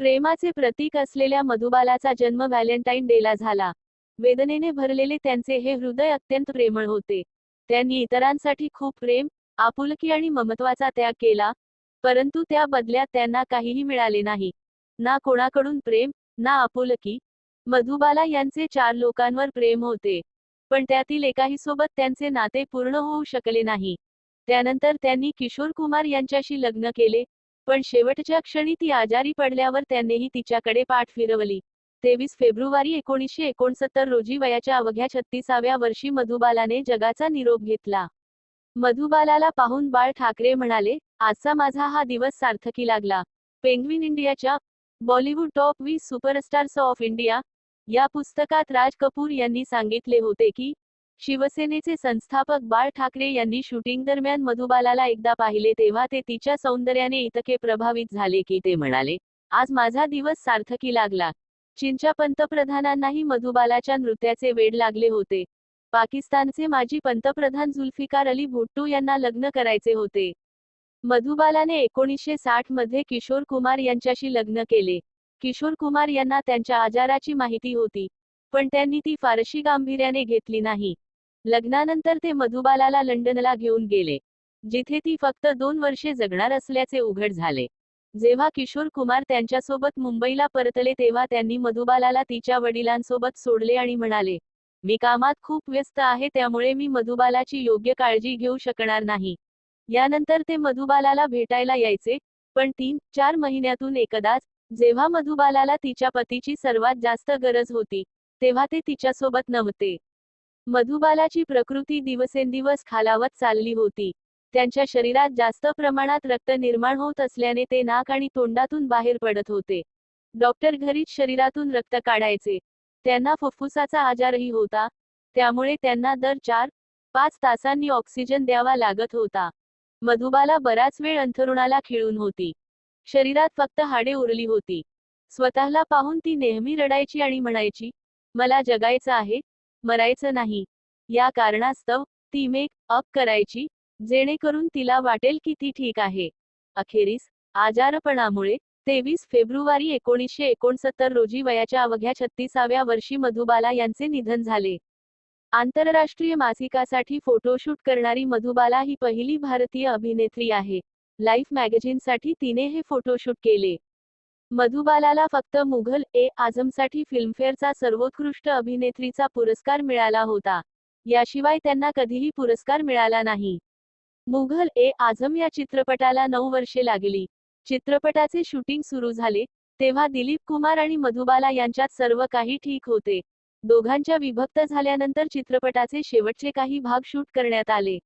प्रेमाचे प्रतीक असलेल्या मधुबालाचा जन्म व्हॅलेंटाईन डेला झाला. वेदनेने भरलेले त्यांचे हे हृदय अत्यंत प्रेमळ होते. त्यांनी इतरांसाठी खूप प्रेम आपुलकी आणि ममत्वाचा त्याग केला परंतु त्या बदल्यात त्यांना काहीही मिळाले नाही. ना कोणाकडून प्रेम ना आपुलकी. मधुबाला यांचे चार लोकांवर प्रेम होते पण त्यातील एकाही सोबत त्यांचे नाते पूर्ण होऊ शकले नाही. त्यानंतर त्यांनी किशोर कुमार यांच्याशी लग्न केले पण शेवटच्या क्षणी ती आजारी पडल्यावर त्यांनीही तिच्याकडे पाठ फिरवली. तेवीस फेब्रुवारी एकोणीसशे एकोणसत्तर रोजी वयाच्या अवघ्या छत्तीसाव्या वर्षी मधुबालाने जगाचा निरोप घेतला. मधुबालाला पाहून बाळ ठाकरे म्हणाले आजचा माझा हा दिवस सार्थकी लागला. पेंग्विन इंडियाच्या बॉलिवूड टॉप वीस सुपरस्टार्स ऑफ इंडिया या पुस्तकात राज कपूर यांनी सांगितले होते की शिवसेनेचे संस्थापक बाळ ठाकरे यांनी शूटिंग दरम्यान मधुबालाला एकदा पाहिले तेव्हा ते तिच्या सौंदर्याने इतके प्रभावित झाले की ते म्हणाले आज माझा दिवस सार्थकी लागला. चीनच्या पंतप्रधानांनाही मधुबालाच्या नृत्याचे वेड लागले होते. पाकिस्तानचे माजी पंतप्रधान जुल्फिकार अली भुट्टो यांना लग्न करायचे होते. मधुबालाने एकोणीसशे साठमध्ये किशोर कुमार यांच्याशी लग्न केले. किशोर कुमार यांना त्यांच्या आजाराची माहिती होती पण त्यांनी ती फारशी गांभीर्याने घेतली नाही. लग्नानंतर ते मधुबालाला लंडनला घेऊन गेले जिथे ती फक्त दोन वर्षे जगणार असल्याचे उघड झाले. जेव्हा किशोर कुमार त्यांच्यासोबत मुंबईला परतले तेव्हा त्यांनी मधुबालाला तिच्या वडिलांसोबत सोडले आणि म्हणाले मी कामात खूप व्यस्त आहे त्यामुळे मी मधुबालाची योग्य काळजी घेऊ शकणार नाही यानंतर ते मधुबालाला भेटायला यायचे पण तीन चार महिन्यातून एकदाच जेव्हा मधुबालाला तिच्या पतीची सर्वात जास्त गरज होती तेव्हा ते तिच्यासोबत नव्हते. मधुबालाची प्रकृती दिवसेंदिवस खालावत चालली होती. त्यांच्या शरीरात जास्त प्रमाणात रक्त निर्माण होत असल्याने ते नाक आणि तोंडातून बाहेर पडत होते. डॉक्टर घरीच शरीरातून रक्त काढायचे. त्यांना फुफ्फुसाचा आजारही होता. त्यामुळे त्यांना दर चार पाच तासांनी ऑक्सिजन द्यावा लागत होता. मधुबाला बराच वेळ अंथरुणाला खिळून होती. शरीरात फक्त हाडे उरली होती. स्वतःला पाहून ती नेहमी रडायची आणि म्हणायची मला जगायचं आहे मरायचं नाही. या कारणास्तव ती मेक अप करायची जेणेकरून तिला वाटेल की ती ठीक आहे. अखेरीस आजारपणामुळे तेवीस फेब्रुवारी एकोणीसशे एकोणसत्तर रोजी वयाच्या अवघ्या छत्तीसाव्या वर्षी मधुबाला यांचे निधन झाले. आंतरराष्ट्रीय मासिकासाठी फोटोशूट करणारी मधुबाला ही पहिली भारतीय अभिनेत्री आहे. लाईफ मॅगझिनसाठी तिने हे फोटोशूट केले. मधुबालाला फक्त मुघल ए आझमसाठी फिल्मफेअरचा सर्वोत्कृष्ट अभिनेत्रीचा पुरस्कार मिळाला होता. याशिवाय त्यांना कधीही पुरस्कार मिळाला नाही. मुघल ए आझम या चित्रपटाला नऊ वर्षे लागली. चित्रपटाचे शूटिंग सुरू झाले तेव्हा दिलीप कुमार आणि मधुबाला यांच्यात सर्व काही ठीक होते. दोघांच्या विभक्त झाल्यानंतर चित्रपटाचे शेवटचे काही भाग शूट करण्यात आले.